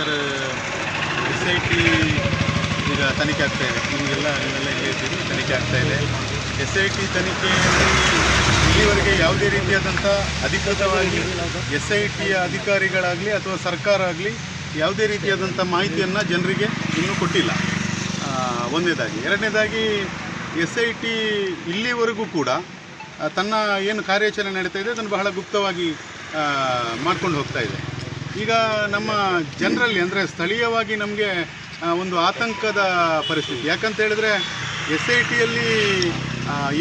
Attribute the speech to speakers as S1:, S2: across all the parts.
S1: Sir S I T ಈಗ ತನಿಖೆ ಆಗ್ತಾ ಇದೆ. ನಿಮಗೆಲ್ಲ ನೀವೆಲ್ಲ ಇಲ್ಲಿ ಇದ್ದೀರಿ, ತನಿಖೆ ಆಗ್ತಾ ಇದೆ. ಎಸ್ ಐ ಟಿ ತನಿಖೆಯಲ್ಲಿ ಇಲ್ಲಿವರೆಗೆ ಯಾವುದೇ ರೀತಿಯಾದಂಥ ಅಧಿಕೃತವಾಗಿ ಎಸ್ ಐ ಟಿಯ ಅಧಿಕಾರಿಗಳಾಗಲಿ ಅಥವಾ ಸರ್ಕಾರ ಆಗಲಿ ಯಾವುದೇ ರೀತಿಯಾದಂಥ ಮಾಹಿತಿಯನ್ನು ಜನರಿಗೆ ಇನ್ನೂ ಕೊಟ್ಟಿಲ್ಲ. ಒಂದನೇದಾಗಿ ಎರಡನೇದಾಗಿ ಎಸ್ ಐ ಟಿ ಇಲ್ಲಿವರೆಗೂ ಕೂಡ ತನ್ನ ಏನು ಕಾರ್ಯಾಚರಣೆ ನಡೀತಾ ಇದೆ, ಅದನ್ನು ಬಹಳ ಗುಪ್ತವಾಗಿ ಮಾಡ್ಕೊಂಡು ಹೋಗ್ತಾ ಇದೆ. ಈಗ ನಮ್ಮ ಜನರಲ್ಲಿ ಅಂದರೆ ಸ್ಥಳೀಯವಾಗಿ ನಮಗೆ ಒಂದು ಆತಂಕದ ಪರಿಸ್ಥಿತಿ. ಯಾಕಂತ ಹೇಳಿದ್ರೆ ಎಸ್ ಐ ಟಿಯಲ್ಲಿ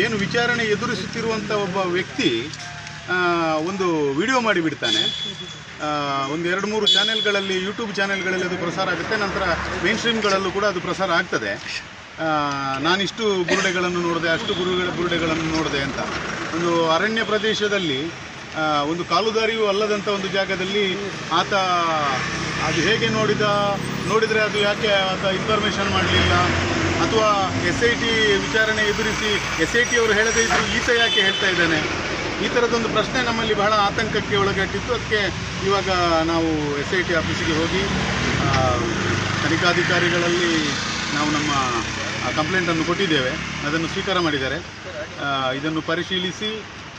S1: ಏನು ವಿಚಾರಣೆ ಎದುರಿಸುತ್ತಿರುವಂಥ ಒಬ್ಬ ವ್ಯಕ್ತಿ ಒಂದು ವಿಡಿಯೋ ಮಾಡಿಬಿಡ್ತಾನೆ. ಒಂದು ಎರಡು ಮೂರು ಚಾನೆಲ್ಗಳಲ್ಲಿ, ಯೂಟ್ಯೂಬ್ ಚಾನೆಲ್ಗಳಲ್ಲಿ ಅದು ಪ್ರಸಾರ ಆಗುತ್ತೆ. ನಂತರ ಮೇನ್ ಸ್ಟ್ರೀಮ್ಗಳಲ್ಲೂ ಕೂಡ ಅದು ಪ್ರಸಾರ ಆಗ್ತದೆ. ನಾನಿಷ್ಟು ಬುರುಡೆಗಳನ್ನು ನೋಡಿದೆ, ಅಷ್ಟು ಗುರುಗಳ ಬುರುಡೆಗಳನ್ನು ನೋಡಿದೆ ಅಂತ. ಒಂದು ಅರಣ್ಯ ಪ್ರದೇಶದಲ್ಲಿ ಒಂದು ಕಾಲುದಾರಿಯೂ ಅಲ್ಲದಂಥ ಒಂದು ಜಾಗದಲ್ಲಿ ಆತ ಅದು ಹೇಗೆ ನೋಡಿದ, ನೋಡಿದರೆ ಅದು ಯಾಕೆ ಆತ ಇನ್ಫಾರ್ಮೇಷನ್ ಮಾಡಲಿಲ್ಲ? ಅಥವಾ ಎಸ್ ಐ ಟಿ ವಿಚಾರಣೆ ಎದುರಿಸಿ ಎಸ್ ಐ ಟಿ ಅವರು ಹೇಳದೇ ಇದ್ದರು ಈತ ಯಾಕೆ ಹೇಳ್ತಾ ಇದ್ದಾನೆ? ಈ ಥರದ್ದೊಂದು ಪ್ರಶ್ನೆ ನಮ್ಮಲ್ಲಿ ಬಹಳ ಆತಂಕಕ್ಕೆ ಒಳಗಟ್ಟಿತ್ತು ಅದಕ್ಕೆ ಇವಾಗ ನಾವು ಎಸ್ ಐ ಟಿ ಆಫೀಸಿಗೆ ಹೋಗಿ ತನಿಖಾಧಿಕಾರಿಗಳಲ್ಲಿ ನಾವು ನಮ್ಮ ಕಂಪ್ಲೇಂಟನ್ನು ಕೊಟ್ಟಿದ್ದೇವೆ. ಅದನ್ನು ಸ್ವೀಕಾರ ಮಾಡಿದ್ದಾರೆ. ಇದನ್ನು ಪರಿಶೀಲಿಸಿ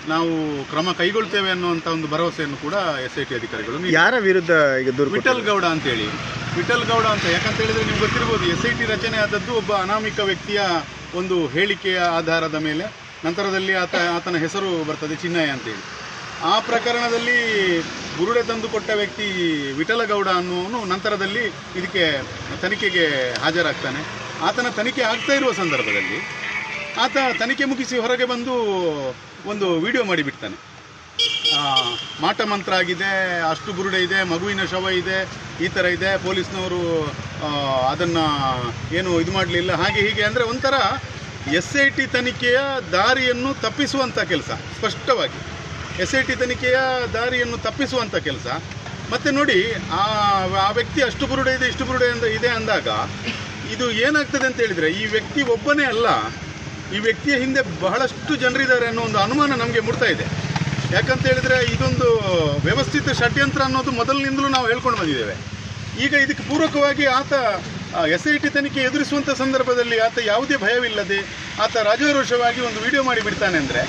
S1: ನಾವು ಕ್ರಮ ಕೈಗೊಳ್ತೇವೆ ಅನ್ನುವಂಥ ಒಂದು ಭರವಸೆಯನ್ನು ಕೂಡ ಎಸ್ ಐ ಟಿ ಅಧಿಕಾರಿಗಳು.
S2: ಯಾರ ವಿರುದ್ಧ ಈಗ
S1: ವಿಠಲ್ ಗೌಡ ಅಂತೇಳಿ ವಿಠಲ್ ಗೌಡ ಅಂತ ಯಾಕಂತ ಹೇಳಿದ್ರೆ ನಿಮ್ಗೆ ಗೊತ್ತಿರ್ಬೋದು ಎಸ್ ಐ ಟಿ ರಚನೆ ಆದದ್ದು ಒಬ್ಬ ಅನಾಮಿಕ ವ್ಯಕ್ತಿಯ ಒಂದು ಹೇಳಿಕೆಯ ಆಧಾರದ ಮೇಲೆ ನಂತರದಲ್ಲಿ ಆತ ಆತನ ಹೆಸರು ಬರ್ತದೆ ಚಿನ್ನಯ್ಯ ಅಂತೇಳಿ ಆ ಪ್ರಕರಣದಲ್ಲಿ ಗುರುಡೆ ತಂದು ಕೊಟ್ಟ ವ್ಯಕ್ತಿ ವಿಠಲ ಗೌಡ ಅನ್ನುವನು ನಂತರದಲ್ಲಿ ಇದಕ್ಕೆ ತನಿಖೆಗೆ ಹಾಜರಾಗ್ತಾನೆ. ಆತನ ತನಿಖೆ ಆಗ್ತಾ ಇರುವ ಸಂದರ್ಭದಲ್ಲಿ ಆತ ತನಿಖೆ ಮುಗಿಸಿ ಹೊರಗೆ ಬಂದು ಒಂದು ವಿಡಿಯೋ ಮಾಡಿಬಿಡ್ತಾನೆ. ಮಾಟ ಮಂತ್ರ ಆಗಿದೆ, ಅಷ್ಟು ಬುರುಡೆ ಇದೆ, ಮಗುವಿನ ಶವ ಇದೆ, ಈ ಥರ ಇದೆ, ಪೊಲೀಸ್ನವರು ಅದನ್ನು ಏನು ಇದು ಮಾಡಲಿಲ್ಲ, ಹಾಗೆ ಹೀಗೆ ಅಂದರೆ ಒಂಥರ ಎಸ್ ಐ ಟಿ ತನಿಖೆಯ ದಾರಿಯನ್ನು ತಪ್ಪಿಸುವಂಥ ಕೆಲಸ, ಸ್ಪಷ್ಟವಾಗಿ. ಎಸ್ ಐ ಟಿ ತನಿಖೆಯ ದಾರಿಯನ್ನು ತಪ್ಪಿಸುವಂಥ ಕೆಲಸ. ಮತ್ತು ನೋಡಿ, ಆ ಆ ವ್ಯಕ್ತಿ ಅಷ್ಟು ಬುರುಡೆ ಇದೆ, ಇಷ್ಟು ಬುರುಡೆ ಅಂತ ಇದೆ ಅಂದಾಗ, ಇದು ಏನಾಗ್ತದೆ ಅಂತ ಹೇಳಿದರೆ, ಈ ವ್ಯಕ್ತಿ ಒಬ್ಬನೇ ಅಲ್ಲ ಈ ವ್ಯಕ್ತಿಯ ಹಿಂದೆ ಬಹಳಷ್ಟು ಜನರಿದ್ದಾರೆ ಅನ್ನೋ ಒಂದು ಅನುಮಾನ ನಮಗೆ ಮೂಡ್ತಾ ಇದೆ. ಯಾಕಂತ ಹೇಳಿದ್ರೆ ಇದೊಂದು ವ್ಯವಸ್ಥಿತ ಷಡ್ಯಂತ್ರ ಅನ್ನೋದು ಮೊದಲಿನಿಂದಲೂ ನಾವು ಹೇಳ್ಕೊಂಡು ಬಂದಿದ್ದೇವೆ. ಈಗ ಇದಕ್ಕೆ ಪೂರಕವಾಗಿ ಆತ ಎಸ್ ಐ ಟಿ ತನಿಖೆ ಎದುರಿಸುವಂಥ ಸಂದರ್ಭದಲ್ಲಿ ಆತ ಯಾವುದೇ ಭಯವಿಲ್ಲದೆ ಆತ ರಾಜಾರೋಷವಾಗಿ ಒಂದು ವಿಡಿಯೋ ಮಾಡಿ ಬಿಡ್ತಾನೆ ಅಂದರೆ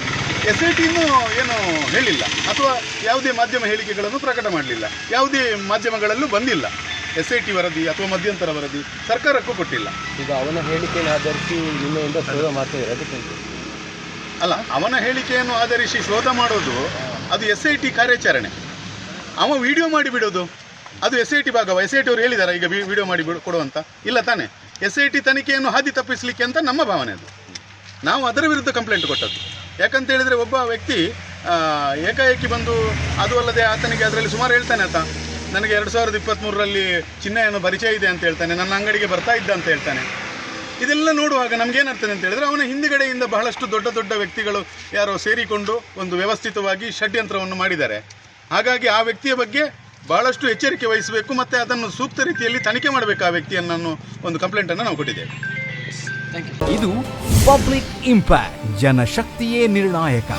S1: ಎಸ್ ಐ ಟಿನೂ ಏನು ಹೇಳಿಲ್ಲ. ಅಥವಾ ಯಾವುದೇ ಮಾಧ್ಯಮ ಹೇಳಿಕೆಗಳನ್ನು ಪ್ರಕಟ ಮಾಡಲಿಲ್ಲ. ಯಾವುದೇ ಮಾಧ್ಯಮಗಳಲ್ಲೂ ಬಂದಿಲ್ಲ. ಎಸ್ ಐ ಟಿ ವರದಿ ಅಥವಾ ಮಧ್ಯಂತರ ವರದಿ ಸರ್ಕಾರಕ್ಕೂ ಕೊಟ್ಟಿಲ್ಲ.
S3: ಈಗ ಅವನ ಹೇಳಿಕೆಯನ್ನು ಆಧರಿಸಿ ನಿನ್ನೆಯಿಂದ ಶೋಧ ಮಾಡ್ತಾ ಇದ್ದಾರೆ ಅದಕ್ಕೆ
S1: ಅಲ್ಲ ಅವನ ಹೇಳಿಕೆಯನ್ನು ಆಧರಿಸಿ ಶೋಧ ಮಾಡೋದು ಅದು ಎಸ್ ಐ ಟಿ ಕಾರ್ಯಾಚರಣೆ. ಅವ ವಿಡಿಯೋ ಮಾಡಿ ಬಿಡೋದು ಅದು ಎಸ್ ಐ ಟಿ ಭಾಗವ? ಎಸ್ ಐ ಟಿ ಅವರು ಹೇಳಿದಾರ? ಈಗ ವಿಡಿಯೋ ಮಾಡಿ ಬಿಡು ಕೊಡುವಂತ ಇಲ್ಲ ತಾನೆ. ಎಸ್ ಐ ಟಿ ತನಿಖೆಯನ್ನು ಹಾದಿ ತಪ್ಪಿಸಲಿಕ್ಕೆ ಅಂತ ನಮ್ಮ ಭಾವನೆ ಅದು. ನಾವು ಅದರ ವಿರುದ್ಧ ಕಂಪ್ಲೇಂಟ್ ಕೊಟ್ಟದ್ದು. ಯಾಕಂತ ಹೇಳಿದ್ರೆ ಒಬ್ಬ ವ್ಯಕ್ತಿ ಏಕಾಏಕಿ ಬಂದು ಅದು ಅಲ್ಲದೆ ಆತನಿಗೆ ಅದರಲ್ಲಿ ಸುಮಾರು ಹೇಳ್ತಾನೆ ಆತ. ನನಗೆ ಎರಡು ಸಾವಿರದ ಇಪ್ಪತ್ತ್ಮೂರರಲ್ಲಿ ಏನೋ ಪರಿಚಯ ಇದೆ ಅಂತ ಹೇಳ್ತಾನೆ ನನ್ನ ಅಂಗಡಿಗೆ ಬರ್ತಾ ಇದ್ದ ಅಂತ ಹೇಳ್ತಾನೆ. ಇದೆಲ್ಲ ನೋಡುವಾಗ ನಮ್ಗೇನಾಗ್ತದೆ ಅಂತ ಹೇಳಿದ್ರೆ ಅವನ ಹಿಂದುಗಡೆಯಿಂದ ಬಹಳಷ್ಟು ದೊಡ್ಡ ದೊಡ್ಡ ವ್ಯಕ್ತಿಗಳು ಯಾರೋ ಸೇರಿಕೊಂಡು ಒಂದು ವ್ಯವಸ್ಥಿತವಾಗಿ ಷಡ್ಯಂತ್ರವನ್ನು ಮಾಡಿದ್ದಾರೆ. ಹಾಗಾಗಿ ಆ ವ್ಯಕ್ತಿಯ ಬಗ್ಗೆ ಬಹಳಷ್ಟು ಎಚ್ಚರಿಕೆ ವಹಿಸಬೇಕು ಮತ್ತು ಅದನ್ನು ಸೂಕ್ತ ರೀತಿಯಲ್ಲಿ ತನಿಖೆ ಮಾಡಬೇಕು ಆ ವ್ಯಕ್ತಿಯನ್ನು ಒಂದು ಒಂದು ಕಂಪ್ಲೇಂಟನ್ನು ನಾವು ಕೊಟ್ಟಿದ್ದೇವೆ.
S4: ಇದು ಪಬ್ಲಿಕ್ ಇಂಪ್ಯಾಕ್ಟ್ ಜನಶಕ್ತಿಯೇ ನಿರ್ಣಾಯಕ.